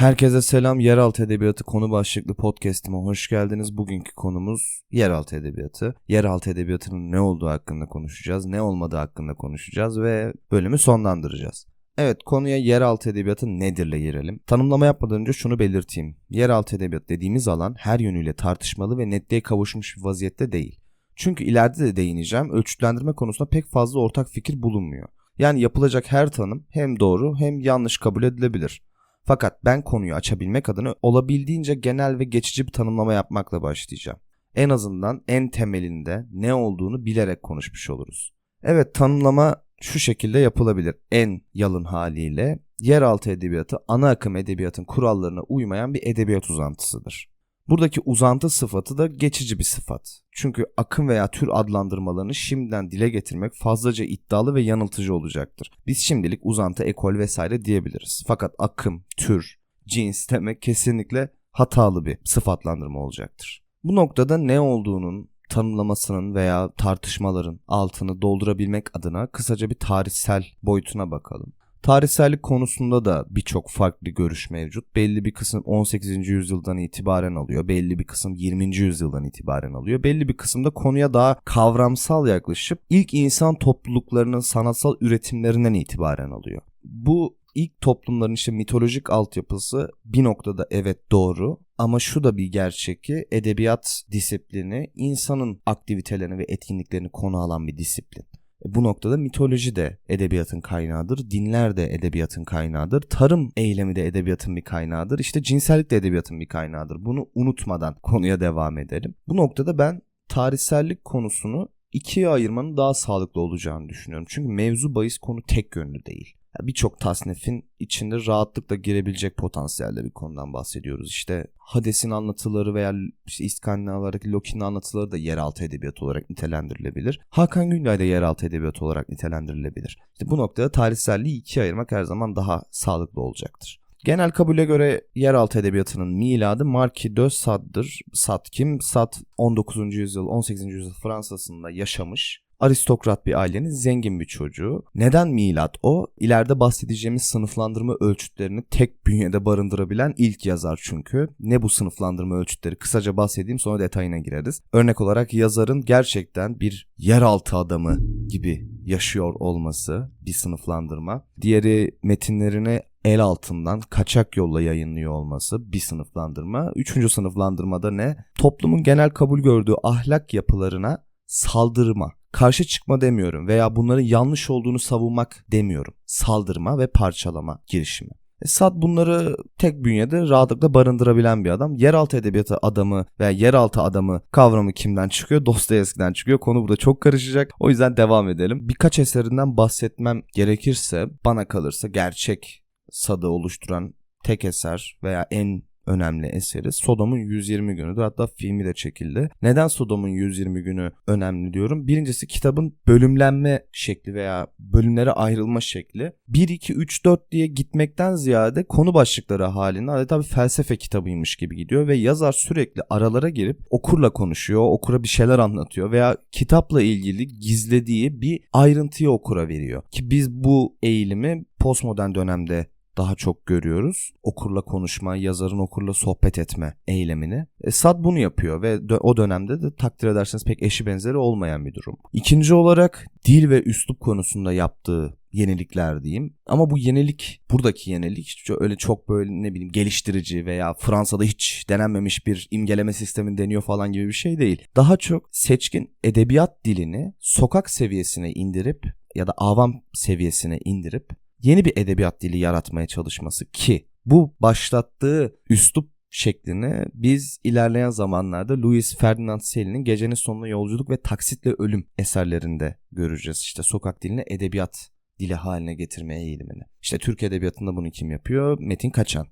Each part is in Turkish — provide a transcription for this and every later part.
Herkese selam. Yeraltı Edebiyatı konu başlıklı podcast'ime hoş geldiniz. Bugünkü konumuz yeraltı edebiyatı. Yeraltı edebiyatının ne olduğu hakkında konuşacağız, ne olmadığı hakkında konuşacağız ve bölümü sonlandıracağız. Evet konuya yeraltı edebiyatı nedirle girelim. Tanımlama yapmadan önce şunu belirteyim. Yeraltı edebiyat dediğimiz alan her yönüyle tartışmalı ve netliğe kavuşmuş bir vaziyette değil. Çünkü ileride de değineceğim ölçütlendirme konusunda pek fazla ortak fikir bulunmuyor. Yani yapılacak her tanım hem doğru hem yanlış kabul edilebilir. Fakat ben konuyu açabilmek adına olabildiğince genel ve geçici bir tanımlama yapmakla başlayacağım. En azından en temelinde ne olduğunu bilerek konuşmuş oluruz. Evet tanımlama şu şekilde yapılabilir. En yalın haliyle yeraltı edebiyatı ana akım edebiyatın kurallarına uymayan bir edebiyat uzantısıdır. Buradaki uzantı sıfatı da geçici bir sıfat. Çünkü akım veya tür adlandırmalarını şimdiden dile getirmek fazlaca iddialı ve yanıltıcı olacaktır. Biz şimdilik uzantı, ekol vesaire diyebiliriz. Fakat akım, tür, cins demek kesinlikle hatalı bir sıfatlandırma olacaktır. Bu noktada ne olduğunun tanımlamasının veya tartışmaların altını doldurabilmek adına kısaca bir tarihsel boyutuna bakalım. Tarihsellik konusunda da birçok farklı görüş mevcut. Belli bir kısım 18. yüzyıldan itibaren alıyor. Belli bir kısım 20. yüzyıldan itibaren alıyor. Belli bir kısım da konuya daha kavramsal yaklaşıp ilk insan topluluklarının sanatsal üretimlerinden itibaren alıyor. Bu ilk toplumların işte mitolojik altyapısı bir noktada evet doğru ama şu da bir gerçek ki edebiyat disiplini insanın aktivitelerini ve etkinliklerini konu alan bir disiplin. Bu noktada mitoloji de edebiyatın kaynağıdır, dinler de edebiyatın kaynağıdır, tarım eylemi de edebiyatın bir kaynağıdır, işte cinsellik de edebiyatın bir kaynağıdır. Bunu unutmadan konuya devam edelim. Bu noktada ben tarihsellik konusunu ikiye ayırmanın daha sağlıklı olacağını düşünüyorum. Çünkü mevzu bahis konu tek yönlü değil birçok tasnifin içinde rahatlıkla girebilecek potansiyelde bir konudan bahsediyoruz. İşte Hades'in anlatıları veya işte İskandinavlardaki Loki'nin anlatıları da yeraltı edebiyat olarak nitelendirilebilir. Hakan Güngay da yeraltı edebiyat olarak nitelendirilebilir. İşte bu noktada tarihselliği ikiye ayırmak her zaman daha sağlıklı olacaktır. Genel kabule göre yeraltı edebiyatının miladı Marquis de Sade'dır. Sade kim? Sade 19. yüzyıl 18. yüzyıl Fransa'sında yaşamış aristokrat bir ailenin zengin bir çocuğu. Neden milat o? İleride bahsedeceğimiz sınıflandırma ölçütlerini tek bünyede barındırabilen ilk yazar çünkü. Ne bu sınıflandırma ölçütleri? Kısaca bahsedeyim sonra detayına gireriz. Örnek olarak yazarın gerçekten bir yeraltı adamı gibi yaşıyor olması bir sınıflandırma. Diğeri metinlerini el altından kaçak yolla yayınlıyor olması bir sınıflandırma. Üçüncü sınıflandırmada ne? Toplumun genel kabul gördüğü ahlak yapılarına saldırma karşı çıkma demiyorum veya bunların yanlış olduğunu savunmak demiyorum. Saldırma ve parçalama girişimi. E, Sad bunları tek bünyede rahatlıkla barındırabilen bir adam. Yeraltı edebiyatı adamı veya yeraltı adamı kavramı kimden çıkıyor? Dostoyevski'den çıkıyor. Konu burada çok karışacak. O yüzden devam edelim. Birkaç eserinden bahsetmem gerekirse bana kalırsa gerçek Sad'ı oluşturan tek eser veya en önemli eseri Sodom'un 120 günüdür. Hatta filmi de çekildi. Neden Sodom'un 120 günü önemli diyorum? Birincisi kitabın bölümlenme şekli veya bölümlere ayrılma şekli. 1, 2, 3, 4 diye gitmekten ziyade konu başlıkları halinde adeta bir felsefe kitabıymış gibi gidiyor ve yazar sürekli aralara girip okurla konuşuyor, okura bir şeyler anlatıyor veya kitapla ilgili gizlediği bir ayrıntıyı okura veriyor. Ki biz bu eğilimi postmodern dönemde daha çok görüyoruz. Okurla konuşma, yazarın okurla sohbet etme eylemini. E, Sad bunu yapıyor ve dö- o dönemde de takdir ederseniz pek eşi benzeri olmayan bir durum. İkinci olarak dil ve üslup konusunda yaptığı yenilikler diyeyim. Ama bu yenilik, buradaki yenilik öyle çok böyle ne bileyim geliştirici veya Fransa'da hiç denenmemiş bir imgeleme sistemi deniyor falan gibi bir şey değil. Daha çok seçkin edebiyat dilini sokak seviyesine indirip ya da avam seviyesine indirip yeni bir edebiyat dili yaratmaya çalışması ki bu başlattığı üslup şeklini biz ilerleyen zamanlarda Louis Ferdinand Celi'nin Gecenin Sonuna Yolculuk ve Taksitle Ölüm eserlerinde göreceğiz. İşte sokak dilini edebiyat dili haline getirmeye eğilimini. İşte Türk edebiyatında bunu kim yapıyor? Metin Kaçan.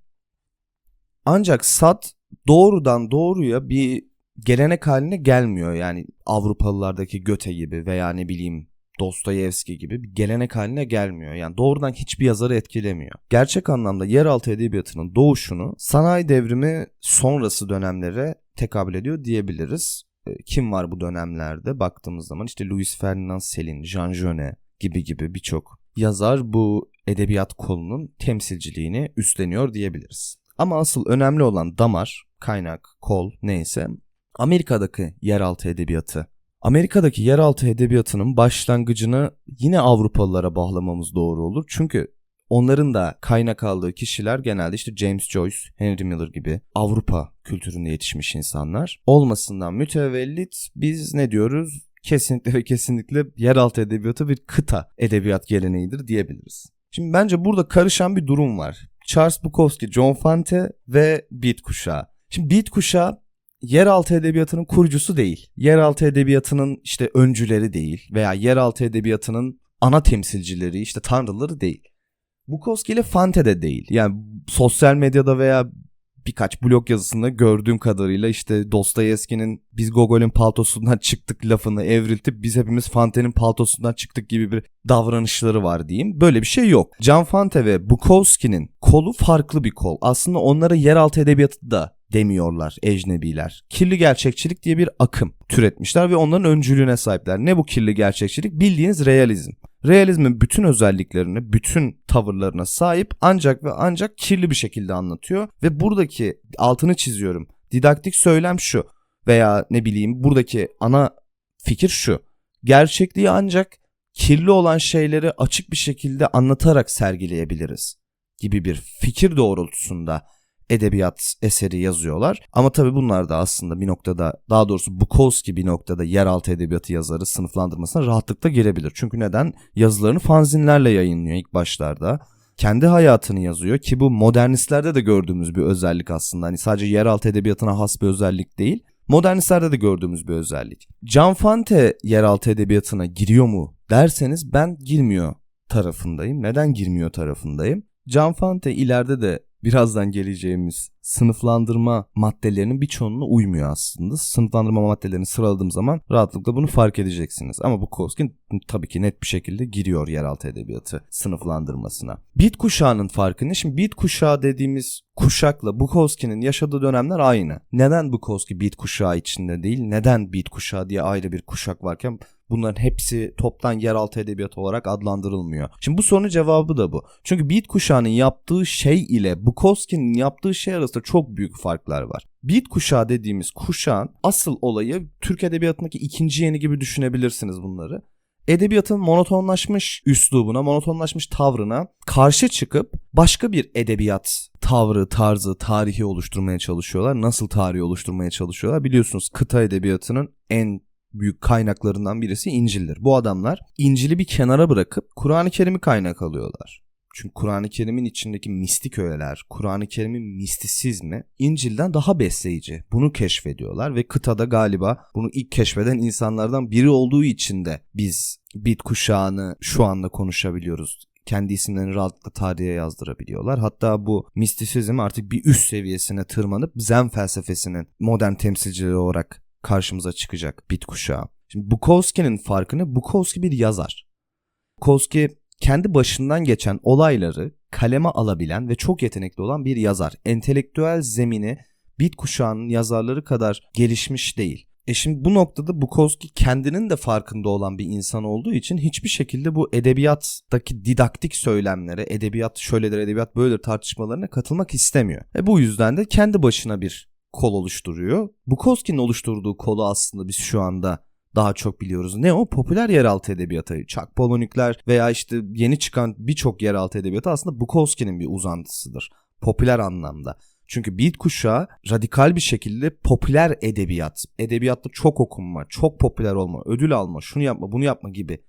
Ancak Sad doğrudan doğruya bir gelenek haline gelmiyor. Yani Avrupalılardaki Göte gibi veya ne bileyim Dostoyevski gibi bir gelenek haline gelmiyor. Yani doğrudan hiçbir yazarı etkilemiyor. Gerçek anlamda yeraltı edebiyatının doğuşunu sanayi devrimi sonrası dönemlere tekabül ediyor diyebiliriz. Ee, kim var bu dönemlerde baktığımız zaman işte Louis Ferdinand Selin, Jean Genet gibi gibi birçok yazar bu edebiyat kolunun temsilciliğini üstleniyor diyebiliriz. Ama asıl önemli olan damar, kaynak, kol neyse Amerika'daki yeraltı edebiyatı. Amerika'daki yeraltı edebiyatının başlangıcını yine Avrupalılara bağlamamız doğru olur. Çünkü onların da kaynak aldığı kişiler genelde işte James Joyce, Henry Miller gibi Avrupa kültüründe yetişmiş insanlar. Olmasından mütevellit biz ne diyoruz? Kesinlikle ve kesinlikle yeraltı edebiyatı bir kıta edebiyat geleneğidir diyebiliriz. Şimdi bence burada karışan bir durum var. Charles Bukowski, John Fante ve Beat kuşağı. Şimdi Beat kuşağı yeraltı edebiyatının kurucusu değil. Yeraltı edebiyatının işte öncüleri değil veya yeraltı edebiyatının ana temsilcileri işte tanrıları değil. Bukowski ile Fante de değil. Yani sosyal medyada veya birkaç blog yazısında gördüğüm kadarıyla işte Dostoyevski'nin biz Gogol'ün paltosundan çıktık lafını evriltip biz hepimiz Fante'nin paltosundan çıktık gibi bir davranışları var diyeyim. Böyle bir şey yok. Can Fante ve Bukowski'nin kolu farklı bir kol. Aslında onlara yeraltı edebiyatı da demiyorlar ecnebiler. Kirli gerçekçilik diye bir akım türetmişler ve onların öncülüğüne sahipler. Ne bu kirli gerçekçilik? Bildiğiniz realizm. Realizmin bütün özelliklerini, bütün tavırlarına sahip ancak ve ancak kirli bir şekilde anlatıyor ve buradaki altını çiziyorum. Didaktik söylem şu veya ne bileyim buradaki ana fikir şu. Gerçekliği ancak kirli olan şeyleri açık bir şekilde anlatarak sergileyebiliriz gibi bir fikir doğrultusunda edebiyat eseri yazıyorlar. Ama tabii bunlar da aslında bir noktada daha doğrusu Bukowski bir noktada yeraltı edebiyatı yazarı sınıflandırmasına rahatlıkla girebilir. Çünkü neden? Yazılarını fanzinlerle yayınlıyor ilk başlarda. Kendi hayatını yazıyor ki bu modernistlerde de gördüğümüz bir özellik aslında. Hani sadece yeraltı edebiyatına has bir özellik değil. Modernistlerde de gördüğümüz bir özellik. Can Fante yeraltı edebiyatına giriyor mu derseniz ben girmiyor tarafındayım. Neden girmiyor tarafındayım? Can Fante ileride de birazdan geleceğimiz sınıflandırma maddelerinin birçoğuna uymuyor aslında. Sınıflandırma maddelerini sıraladığım zaman rahatlıkla bunu fark edeceksiniz. Ama Bukowski tabii ki net bir şekilde giriyor yeraltı edebiyatı sınıflandırmasına. Beat kuşağının farkı ne? Şimdi Beat kuşağı dediğimiz kuşakla Bukowski'nin yaşadığı dönemler aynı. Neden Bukowski Beat kuşağı içinde değil? Neden Beat kuşağı diye ayrı bir kuşak varken bunların hepsi toptan yeraltı edebiyat olarak adlandırılmıyor. Şimdi bu sorunun cevabı da bu. Çünkü Beat kuşağının yaptığı şey ile Bukowski'nin yaptığı şey arasında çok büyük farklar var. Beat kuşağı dediğimiz kuşağın asıl olayı Türk edebiyatındaki ikinci yeni gibi düşünebilirsiniz bunları. Edebiyatın monotonlaşmış üslubuna, monotonlaşmış tavrına karşı çıkıp başka bir edebiyat tavrı, tarzı, tarihi oluşturmaya çalışıyorlar. Nasıl tarihi oluşturmaya çalışıyorlar? Biliyorsunuz kıta edebiyatının en büyük kaynaklarından birisi İncil'dir. Bu adamlar İncil'i bir kenara bırakıp Kur'an-ı Kerim'i kaynak alıyorlar. Çünkü Kur'an-ı Kerim'in içindeki mistik öğeler, Kur'an-ı Kerim'in mistisizmi İncil'den daha besleyici. Bunu keşfediyorlar ve kıtada galiba bunu ilk keşfeden insanlardan biri olduğu için de biz bit kuşağını şu anda konuşabiliyoruz kendi isimlerini rahatlıkla tarihe yazdırabiliyorlar. Hatta bu mistisizm artık bir üst seviyesine tırmanıp Zen felsefesinin modern temsilcileri olarak karşımıza çıkacak bit kuşağı. Şimdi Bukowski'nin farkını Bukowski bir yazar. Bukowski kendi başından geçen olayları kaleme alabilen ve çok yetenekli olan bir yazar. Entelektüel zemini bit kuşağının yazarları kadar gelişmiş değil. E şimdi bu noktada Bukowski kendinin de farkında olan bir insan olduğu için hiçbir şekilde bu edebiyattaki didaktik söylemlere, edebiyat şöyledir, edebiyat böyledir tartışmalarına katılmak istemiyor. E bu yüzden de kendi başına bir kol oluşturuyor. Bukowski'nin oluşturduğu kolu aslında biz şu anda daha çok biliyoruz. Ne o? Popüler yeraltı edebiyatı. Chuck Palahniuk'ler veya işte yeni çıkan birçok yeraltı edebiyatı aslında Bukowski'nin bir uzantısıdır. Popüler anlamda. Çünkü beat kuşağı radikal bir şekilde popüler edebiyat, edebiyatta çok okunma, çok popüler olma, ödül alma, şunu yapma, bunu yapma gibi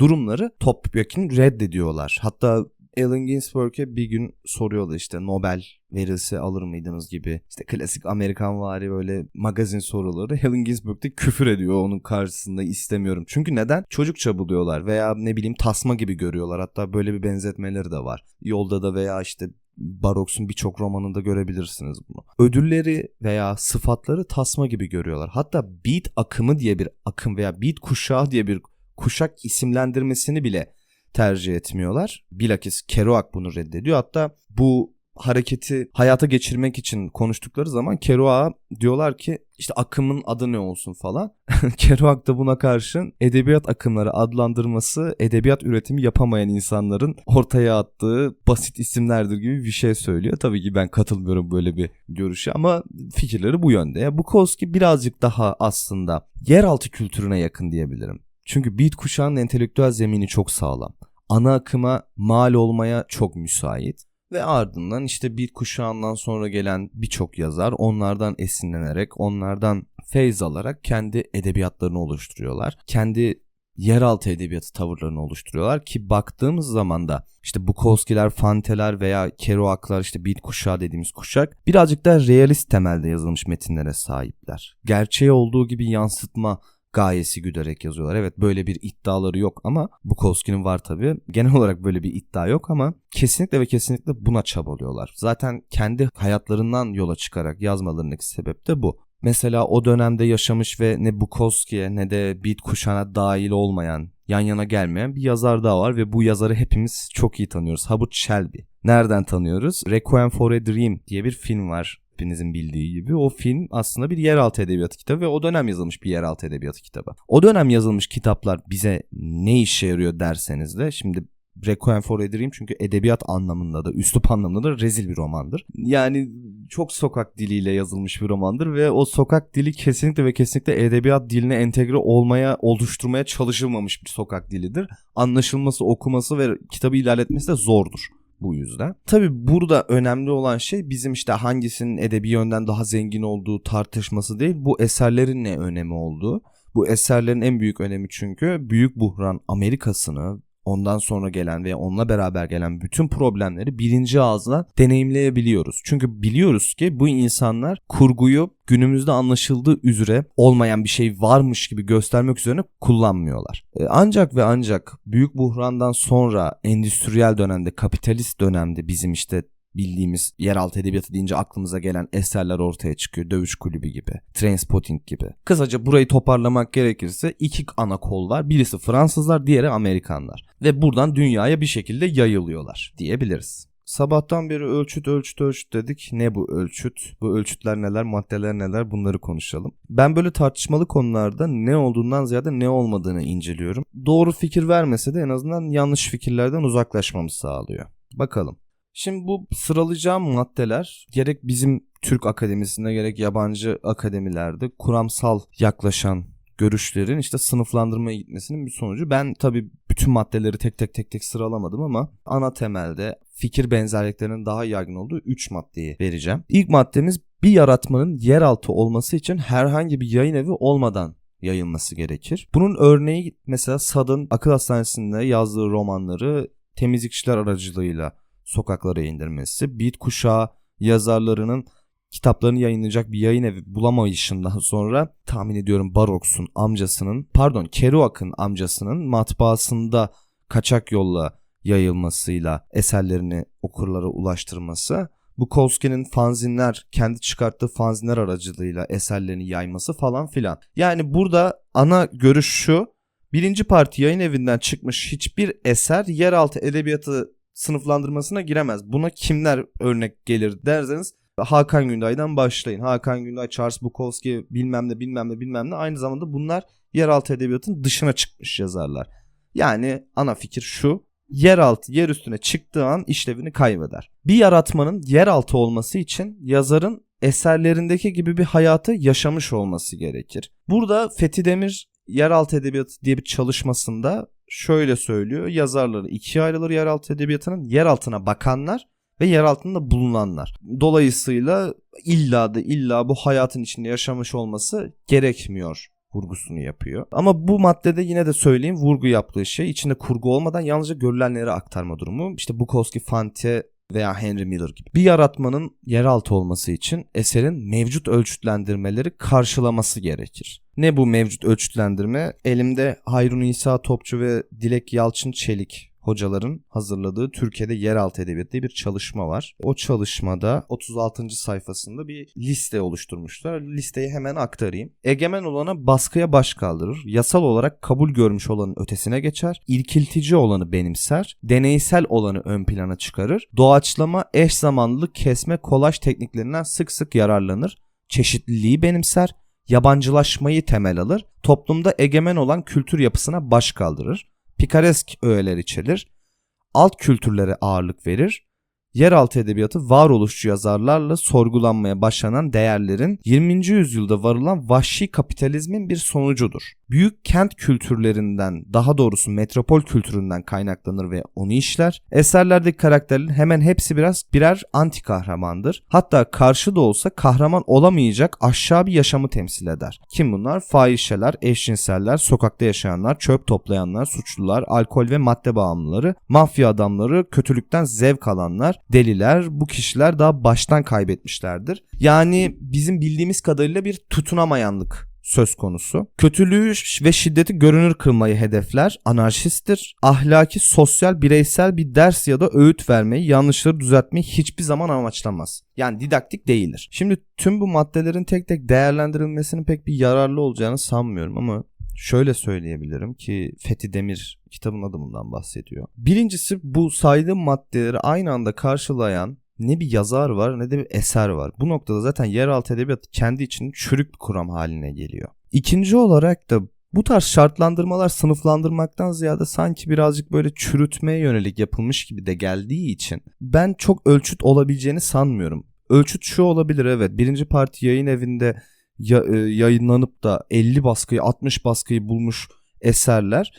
durumları topyekun reddediyorlar. Hatta Allen Ginsberg'e bir gün soruyorlar işte Nobel verilse alır mıydınız gibi. İşte klasik Amerikan vari böyle magazin soruları. Allen Ginsberg de küfür ediyor onun karşısında istemiyorum. Çünkü neden? Çocukça buluyorlar veya ne bileyim tasma gibi görüyorlar. Hatta böyle bir benzetmeleri de var. Yolda da veya işte Baroks'un birçok romanında görebilirsiniz bunu. Ödülleri veya sıfatları tasma gibi görüyorlar. Hatta beat akımı diye bir akım veya beat kuşağı diye bir kuşak isimlendirmesini bile tercih etmiyorlar. Bilakis Kerouac bunu reddediyor. Hatta bu hareketi hayata geçirmek için konuştukları zaman Kerouac'a diyorlar ki işte akımın adı ne olsun falan. Kerouac da buna karşın edebiyat akımları adlandırması edebiyat üretimi yapamayan insanların ortaya attığı basit isimlerdir gibi bir şey söylüyor. Tabii ki ben katılmıyorum böyle bir görüşe ama fikirleri bu yönde. Bukowski birazcık daha aslında yeraltı kültürüne yakın diyebilirim. Çünkü beat kuşağının entelektüel zemini çok sağlam. Ana akıma mal olmaya çok müsait. Ve ardından işte bir kuşağından sonra gelen birçok yazar onlardan esinlenerek, onlardan feyz alarak kendi edebiyatlarını oluşturuyorlar. Kendi yeraltı edebiyatı tavırlarını oluşturuyorlar ki baktığımız zaman da işte Bukowski'ler, Fante'ler veya Kerouac'lar işte beat kuşağı dediğimiz kuşak birazcık daha realist temelde yazılmış metinlere sahipler. Gerçeği olduğu gibi yansıtma gayesi güderek yazıyorlar. Evet böyle bir iddiaları yok ama Bukowski'nin var tabii. Genel olarak böyle bir iddia yok ama kesinlikle ve kesinlikle buna çabalıyorlar. Zaten kendi hayatlarından yola çıkarak yazmalarındaki sebep de bu. Mesela o dönemde yaşamış ve ne Bukowski'ye ne de Beat kuşağına dahil olmayan, yan yana gelmeyen bir yazar daha var ve bu yazarı hepimiz çok iyi tanıyoruz. Hubert Shelby. Nereden tanıyoruz? Requiem for a Dream diye bir film var hepinizin bildiği gibi o film aslında bir yeraltı edebiyatı kitabı ve o dönem yazılmış bir yeraltı edebiyatı kitabı. O dönem yazılmış kitaplar bize ne işe yarıyor derseniz de şimdi Requiem for a Dream çünkü edebiyat anlamında da üslup anlamında da rezil bir romandır. Yani çok sokak diliyle yazılmış bir romandır ve o sokak dili kesinlikle ve kesinlikle edebiyat diline entegre olmaya, oluşturmaya çalışılmamış bir sokak dilidir. Anlaşılması, okuması ve kitabı ilerletmesi de zordur bu yüzden. Tabi burada önemli olan şey bizim işte hangisinin edebi yönden daha zengin olduğu tartışması değil bu eserlerin ne önemi olduğu. Bu eserlerin en büyük önemi çünkü Büyük Buhran Amerika'sını ondan sonra gelen ve onunla beraber gelen bütün problemleri birinci ağızdan deneyimleyebiliyoruz. Çünkü biliyoruz ki bu insanlar kurguyu günümüzde anlaşıldığı üzere olmayan bir şey varmış gibi göstermek üzerine kullanmıyorlar. E, ancak ve ancak büyük buhrandan sonra endüstriyel dönemde, kapitalist dönemde bizim işte bildiğimiz yeraltı edebiyatı deyince aklımıza gelen eserler ortaya çıkıyor. Dövüş kulübü gibi, Trainspotting gibi. Kısaca burayı toparlamak gerekirse iki ana kol var. Birisi Fransızlar, diğeri Amerikanlar. Ve buradan dünyaya bir şekilde yayılıyorlar diyebiliriz. Sabahtan beri ölçüt ölçüt ölçüt dedik. Ne bu ölçüt? Bu ölçütler neler, maddeler neler bunları konuşalım. Ben böyle tartışmalı konularda ne olduğundan ziyade ne olmadığını inceliyorum. Doğru fikir vermese de en azından yanlış fikirlerden uzaklaşmamı sağlıyor. Bakalım. Şimdi bu sıralayacağım maddeler gerek bizim Türk akademisinde gerek yabancı akademilerde kuramsal yaklaşan görüşlerin işte sınıflandırmaya gitmesinin bir sonucu. Ben tabii bütün maddeleri tek tek tek tek sıralamadım ama ana temelde fikir benzerliklerinin daha yaygın olduğu 3 maddeyi vereceğim. İlk maddemiz bir yaratmanın yeraltı olması için herhangi bir yayın evi olmadan yayılması gerekir. Bunun örneği mesela Sad'ın akıl hastanesinde yazdığı romanları temizlikçiler aracılığıyla sokaklara indirmesi, Beat kuşağı yazarlarının kitaplarını yayınlayacak bir yayın evi bulamayışından sonra tahmin ediyorum Baroks'un amcasının pardon Kerouac'ın amcasının matbaasında kaçak yolla yayılmasıyla eserlerini okurlara ulaştırması Bukowski'nin fanzinler kendi çıkarttığı fanzinler aracılığıyla eserlerini yayması falan filan. Yani burada ana görüş şu birinci parti yayın evinden çıkmış hiçbir eser yeraltı edebiyatı sınıflandırmasına giremez. Buna kimler örnek gelir derseniz Hakan Günday'dan başlayın. Hakan Günday, Charles Bukowski bilmem ne bilmem ne bilmem ne aynı zamanda bunlar yeraltı edebiyatın dışına çıkmış yazarlar. Yani ana fikir şu yeraltı yer üstüne çıktığı an işlevini kaybeder. Bir yaratmanın yeraltı olması için yazarın eserlerindeki gibi bir hayatı yaşamış olması gerekir. Burada Fethi Demir yeraltı edebiyatı diye bir çalışmasında şöyle söylüyor. Yazarları ikiye ayrılır yeraltı edebiyatının. Yer altına bakanlar ve yer altında bulunanlar. Dolayısıyla illa da illa bu hayatın içinde yaşamış olması gerekmiyor vurgusunu yapıyor. Ama bu maddede yine de söyleyeyim vurgu yaptığı şey içinde kurgu olmadan yalnızca görülenleri aktarma durumu. İşte Bukowski, Fante veya Henry Miller gibi. Bir yaratmanın yeraltı olması için eserin mevcut ölçütlendirmeleri karşılaması gerekir. Ne bu mevcut ölçütlendirme? Elimde Hayrun İsa Topçu ve Dilek Yalçın Çelik hocaların hazırladığı Türkiye'de yeraltı edebiyatı diye bir çalışma var. O çalışmada 36. sayfasında bir liste oluşturmuşlar. Listeyi hemen aktarayım. Egemen olana baskıya baş kaldırır. Yasal olarak kabul görmüş olanın ötesine geçer. İlkiltici olanı benimser. Deneysel olanı ön plana çıkarır. Doğaçlama, eş zamanlılık, kesme, kolaj tekniklerinden sık sık yararlanır. Çeşitliliği benimser. Yabancılaşmayı temel alır. Toplumda egemen olan kültür yapısına baş kaldırır. Pikaresk öğeler içerir alt kültürlere ağırlık verir. Yeraltı edebiyatı varoluşçu yazarlarla sorgulanmaya başlanan değerlerin 20. yüzyılda varılan vahşi kapitalizmin bir sonucudur. Büyük kent kültürlerinden daha doğrusu metropol kültüründen kaynaklanır ve onu işler. Eserlerdeki karakterlerin hemen hepsi biraz birer anti kahramandır. Hatta karşı da olsa kahraman olamayacak aşağı bir yaşamı temsil eder. Kim bunlar? Fahişeler, eşcinseller, sokakta yaşayanlar, çöp toplayanlar, suçlular, alkol ve madde bağımlıları, mafya adamları, kötülükten zevk alanlar, deliler bu kişiler daha baştan kaybetmişlerdir. Yani bizim bildiğimiz kadarıyla bir tutunamayanlık söz konusu. Kötülüğü ve şiddeti görünür kılmayı hedefler, anarşisttir. Ahlaki, sosyal, bireysel bir ders ya da öğüt vermeyi, yanlışları düzeltmeyi hiçbir zaman amaçlamaz. Yani didaktik değildir. Şimdi tüm bu maddelerin tek tek değerlendirilmesinin pek bir yararlı olacağını sanmıyorum ama şöyle söyleyebilirim ki Fethi Demir kitabın adımından bahsediyor. Birincisi bu saydığım maddeleri aynı anda karşılayan ne bir yazar var ne de bir eser var. Bu noktada zaten yeraltı edebiyatı kendi için çürük bir kuram haline geliyor. İkinci olarak da bu tarz şartlandırmalar sınıflandırmaktan ziyade sanki birazcık böyle çürütmeye yönelik yapılmış gibi de geldiği için ben çok ölçüt olabileceğini sanmıyorum. Ölçüt şu olabilir evet birinci parti yayın evinde ya, e, yayınlanıp da 50 baskıyı 60 baskıyı bulmuş eserler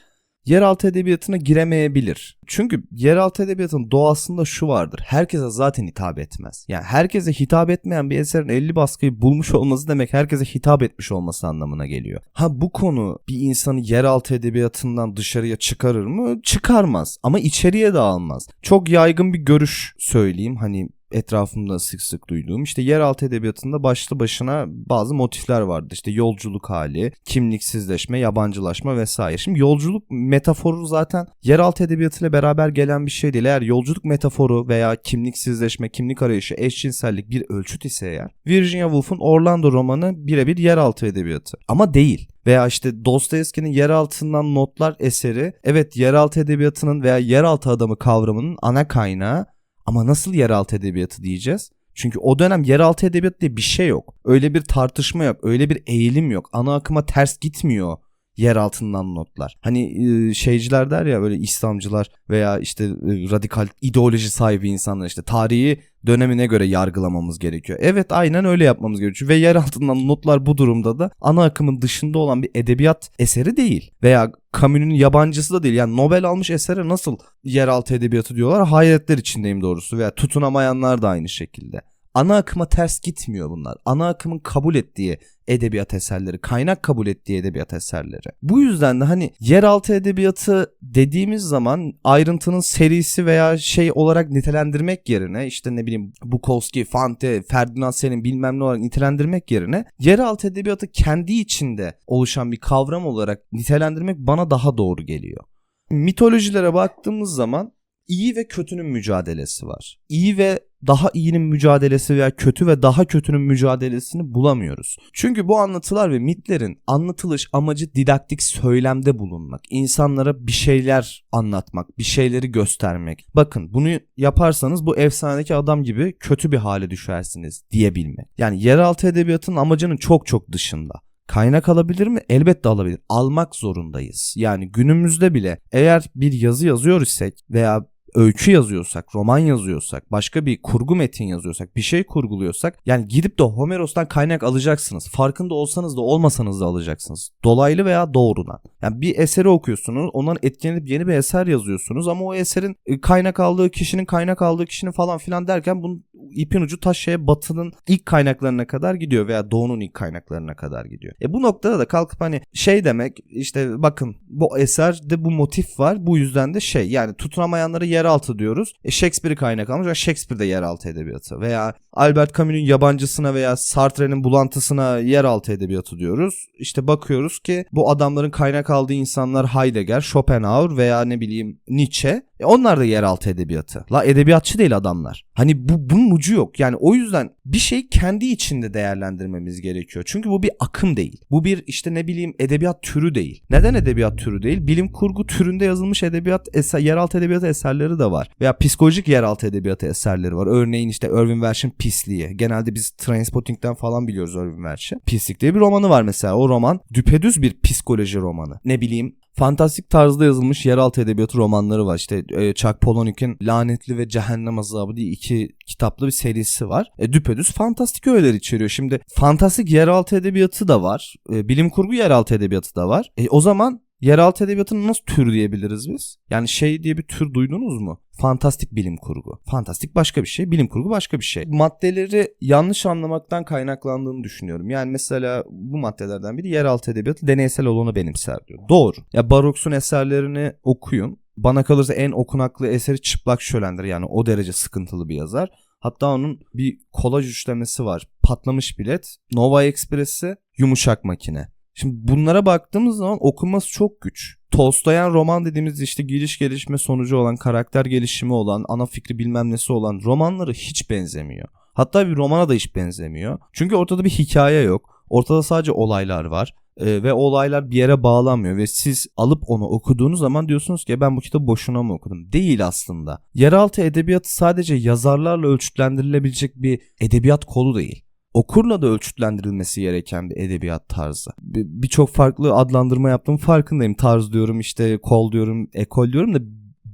yeraltı edebiyatına giremeyebilir. Çünkü yeraltı edebiyatının doğasında şu vardır. Herkese zaten hitap etmez. Yani herkese hitap etmeyen bir eserin 50 baskıyı bulmuş olması demek herkese hitap etmiş olması anlamına geliyor. Ha bu konu bir insanı yeraltı edebiyatından dışarıya çıkarır mı? Çıkarmaz ama içeriye de almaz. Çok yaygın bir görüş söyleyeyim. Hani etrafımda sık sık duyduğum işte yeraltı edebiyatında başlı başına bazı motifler vardı. İşte yolculuk hali, kimliksizleşme, yabancılaşma vesaire. Şimdi yolculuk metaforu zaten yeraltı edebiyatıyla beraber gelen bir şey değil. Eğer yolculuk metaforu veya kimliksizleşme, kimlik arayışı, eşcinsellik bir ölçüt ise eğer Virginia Woolf'un Orlando romanı birebir yeraltı edebiyatı. Ama değil veya işte Dostoyevski'nin yer altından notlar eseri evet yeraltı edebiyatının veya yeraltı adamı kavramının ana kaynağı ama nasıl yeraltı edebiyatı diyeceğiz? Çünkü o dönem yeraltı edebiyatı diye bir şey yok. Öyle bir tartışma yok. Öyle bir eğilim yok. Ana akıma ters gitmiyor yer altından notlar. Hani e, şeyciler der ya böyle İslamcılar veya işte e, radikal ideoloji sahibi insanlar işte tarihi dönemine göre yargılamamız gerekiyor. Evet aynen öyle yapmamız gerekiyor ve yer altından notlar bu durumda da ana akımın dışında olan bir edebiyat eseri değil. Veya Camus'un yabancısı da değil. Yani Nobel almış esere nasıl yeraltı edebiyatı diyorlar hayretler içindeyim doğrusu veya tutunamayanlar da aynı şekilde ana akıma ters gitmiyor bunlar. Ana akımın kabul ettiği edebiyat eserleri, kaynak kabul ettiği edebiyat eserleri. Bu yüzden de hani yeraltı edebiyatı dediğimiz zaman ayrıntının serisi veya şey olarak nitelendirmek yerine işte ne bileyim Bukowski, Fante, Ferdinand Selin bilmem ne olarak nitelendirmek yerine yeraltı edebiyatı kendi içinde oluşan bir kavram olarak nitelendirmek bana daha doğru geliyor. Mitolojilere baktığımız zaman iyi ve kötünün mücadelesi var. İyi ve daha iyinin mücadelesi veya kötü ve daha kötünün mücadelesini bulamıyoruz. Çünkü bu anlatılar ve mitlerin anlatılış amacı didaktik söylemde bulunmak, insanlara bir şeyler anlatmak, bir şeyleri göstermek. Bakın bunu yaparsanız bu efsanedeki adam gibi kötü bir hale düşersiniz diyebilmek. Yani yeraltı edebiyatın amacının çok çok dışında. Kaynak alabilir mi? Elbette alabilir. Almak zorundayız. Yani günümüzde bile eğer bir yazı yazıyor isek veya öykü yazıyorsak, roman yazıyorsak, başka bir kurgu metin yazıyorsak, bir şey kurguluyorsak yani gidip de Homeros'tan kaynak alacaksınız. Farkında olsanız da olmasanız da alacaksınız. Dolaylı veya doğrudan. Yani bir eseri okuyorsunuz, ondan etkilenip yeni bir eser yazıyorsunuz ama o eserin e, kaynak aldığı kişinin kaynak aldığı kişinin falan filan derken bunun ipin ucu taş şeye batının ilk kaynaklarına kadar gidiyor veya doğunun ilk kaynaklarına kadar gidiyor. E bu noktada da kalkıp hani şey demek işte bakın bu eserde bu motif var bu yüzden de şey yani tutunamayanları yer yeraltı diyoruz. E Shakespeare'i kaynak almış ve Shakespeare de yeraltı edebiyatı. Veya Albert Camus'un yabancısına veya Sartre'nin bulantısına yeraltı edebiyatı diyoruz. İşte bakıyoruz ki bu adamların kaynak aldığı insanlar Heidegger, Schopenhauer veya ne bileyim Nietzsche. E onlar da yeraltı edebiyatı. La edebiyatçı değil adamlar. Hani bu bunun ucu yok. Yani o yüzden bir şey kendi içinde değerlendirmemiz gerekiyor. Çünkü bu bir akım değil. Bu bir işte ne bileyim edebiyat türü değil. Neden edebiyat türü değil? Bilim kurgu türünde yazılmış edebiyat eser, yeraltı edebiyat eserleri de var. Veya psikolojik yeraltı edebiyatı eserleri var. Örneğin işte Irving Welsh'in Pisliği. Genelde biz Trainspotting'den falan biliyoruz Irving Welsh'i. Pislik diye bir romanı var mesela. O roman düpedüz bir psikoloji romanı. Ne bileyim fantastik tarzda yazılmış yeraltı edebiyatı romanları var. İşte e, Chuck Palahniuk'in Lanetli ve Cehennem Azabı diye iki kitaplı bir serisi var. E, düpedüz fantastik öğeler içeriyor. Şimdi fantastik yeraltı edebiyatı da var. E, bilim kurgu yeraltı edebiyatı da var. E, o zaman Yeraltı edebiyatını nasıl tür diyebiliriz biz? Yani şey diye bir tür duydunuz mu? Fantastik bilim kurgu. Fantastik başka bir şey, bilim kurgu başka bir şey. Maddeleri yanlış anlamaktan kaynaklandığını düşünüyorum. Yani mesela bu maddelerden biri yeraltı edebiyatı deneysel olanı benimser diyor. Doğru. Ya Baroks'un eserlerini okuyun. Bana kalırsa en okunaklı eseri Çıplak Şölendir. Yani o derece sıkıntılı bir yazar. Hatta onun bir kolaj üçlemesi var. Patlamış bilet, Nova Express'i, Yumuşak Makine. Şimdi bunlara baktığımız zaman okunması çok güç. Tolstoyan roman dediğimiz işte giriş gelişme sonucu olan, karakter gelişimi olan, ana fikri bilmem nesi olan romanları hiç benzemiyor. Hatta bir romana da hiç benzemiyor. Çünkü ortada bir hikaye yok. Ortada sadece olaylar var. Ee, ve olaylar bir yere bağlanmıyor ve siz alıp onu okuduğunuz zaman diyorsunuz ki ben bu kitabı boşuna mı okudum? Değil aslında. Yeraltı edebiyatı sadece yazarlarla ölçütlendirilebilecek bir edebiyat kolu değil okurla da ölçütlendirilmesi gereken bir edebiyat tarzı. Birçok farklı adlandırma yaptığım farkındayım. Tarz diyorum işte kol diyorum ekol diyorum da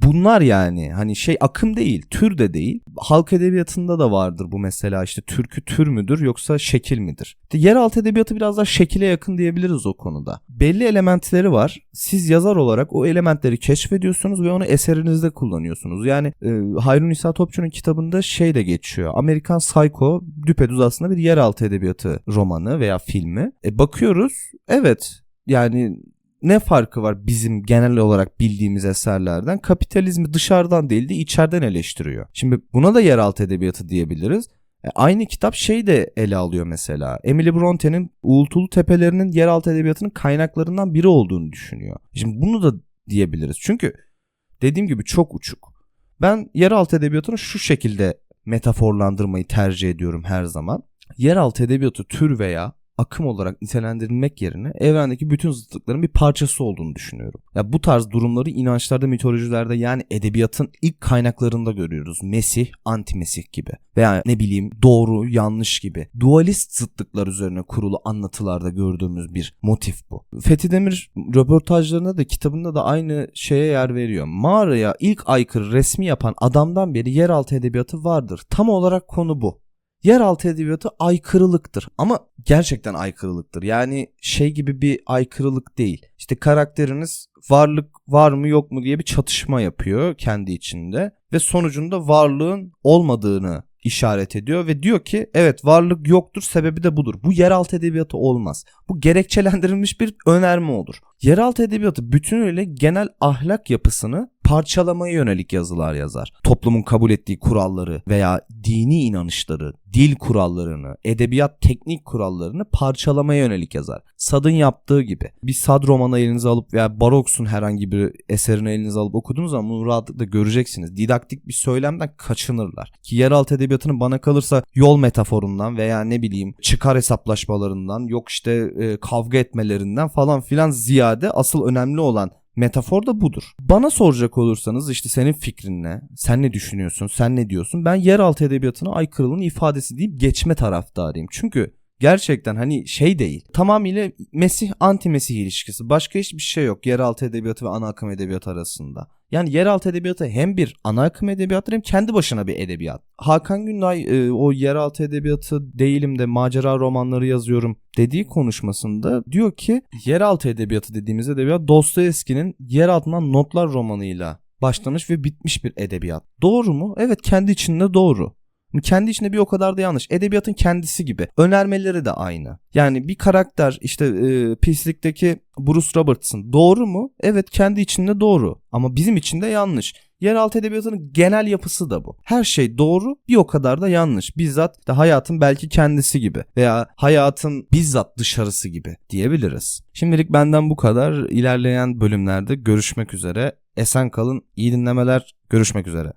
bunlar yani hani şey akım değil, tür de değil. Halk edebiyatında da vardır bu mesela işte türkü tür müdür yoksa şekil midir? Yeraltı edebiyatı biraz daha şekile yakın diyebiliriz o konuda. Belli elementleri var. Siz yazar olarak o elementleri keşfediyorsunuz ve onu eserinizde kullanıyorsunuz. Yani e, Hayrun İsa Topçu'nun kitabında şey de geçiyor. Amerikan Psycho düpedüz aslında bir yeraltı edebiyatı romanı veya filmi. E, bakıyoruz evet yani ne farkı var bizim genel olarak bildiğimiz eserlerden? Kapitalizmi dışarıdan değil de içeriden eleştiriyor. Şimdi buna da yeraltı edebiyatı diyebiliriz. E, aynı kitap şey de ele alıyor mesela. Emily Bronte'nin Uğultulu Tepelerinin yeraltı edebiyatının kaynaklarından biri olduğunu düşünüyor. Şimdi bunu da diyebiliriz. Çünkü dediğim gibi çok uçuk. Ben yeraltı edebiyatını şu şekilde metaforlandırmayı tercih ediyorum her zaman. Yeraltı edebiyatı tür veya akım olarak nitelendirilmek yerine evrendeki bütün zıtlıkların bir parçası olduğunu düşünüyorum. Ya bu tarz durumları inançlarda, mitolojilerde yani edebiyatın ilk kaynaklarında görüyoruz. Mesih, anti-mesih gibi veya ne bileyim doğru, yanlış gibi. Dualist zıtlıklar üzerine kurulu anlatılarda gördüğümüz bir motif bu. Fethi Demir röportajlarında da kitabında da aynı şeye yer veriyor. Mağaraya ilk aykırı resmi yapan adamdan beri yeraltı edebiyatı vardır. Tam olarak konu bu yeraltı edebiyatı aykırılıktır. Ama gerçekten aykırılıktır. Yani şey gibi bir aykırılık değil. İşte karakteriniz varlık var mı yok mu diye bir çatışma yapıyor kendi içinde ve sonucunda varlığın olmadığını işaret ediyor ve diyor ki evet varlık yoktur sebebi de budur. Bu yeraltı edebiyatı olmaz. Bu gerekçelendirilmiş bir önerme olur. Yeraltı edebiyatı bütünüyle genel ahlak yapısını parçalamaya yönelik yazılar yazar. Toplumun kabul ettiği kuralları veya dini inanışları, dil kurallarını, edebiyat teknik kurallarını parçalamaya yönelik yazar. Sad'ın yaptığı gibi. Bir Sad romanı elinize alıp veya Baroks'un herhangi bir eserini elinize alıp okuduğunuz zaman bunu rahatlıkla göreceksiniz. Didaktik bir söylemden kaçınırlar. Ki yeraltı edebiyatının bana kalırsa yol metaforundan veya ne bileyim çıkar hesaplaşmalarından yok işte e, kavga etmelerinden falan filan ziyade asıl önemli olan Metafor da budur. Bana soracak olursanız işte senin fikrin ne? Sen ne düşünüyorsun? Sen ne diyorsun? Ben yeraltı edebiyatına aykırılığın ifadesi deyip geçme taraftarıyım. Çünkü gerçekten hani şey değil. Tamamıyla Mesih anti Mesih ilişkisi. Başka hiçbir şey yok yeraltı edebiyatı ve ana akım edebiyatı arasında. Yani yeraltı edebiyatı hem bir ana akım edebiyattır hem kendi başına bir edebiyat. Hakan Günday e, o yeraltı edebiyatı değilim de macera romanları yazıyorum dediği konuşmasında diyor ki yeraltı edebiyatı dediğimiz edebiyat Dostoyevski'nin yer altından notlar romanıyla başlamış ve bitmiş bir edebiyat. Doğru mu? Evet kendi içinde doğru. Kendi içinde bir o kadar da yanlış. Edebiyatın kendisi gibi. Önermeleri de aynı. Yani bir karakter işte e, pislikteki Bruce Robertson doğru mu? Evet kendi içinde doğru. Ama bizim için de yanlış. Yeraltı edebiyatının genel yapısı da bu. Her şey doğru bir o kadar da yanlış. Bizzat da hayatın belki kendisi gibi veya hayatın bizzat dışarısı gibi diyebiliriz. Şimdilik benden bu kadar. İlerleyen bölümlerde görüşmek üzere. Esen kalın, iyi dinlemeler, görüşmek üzere.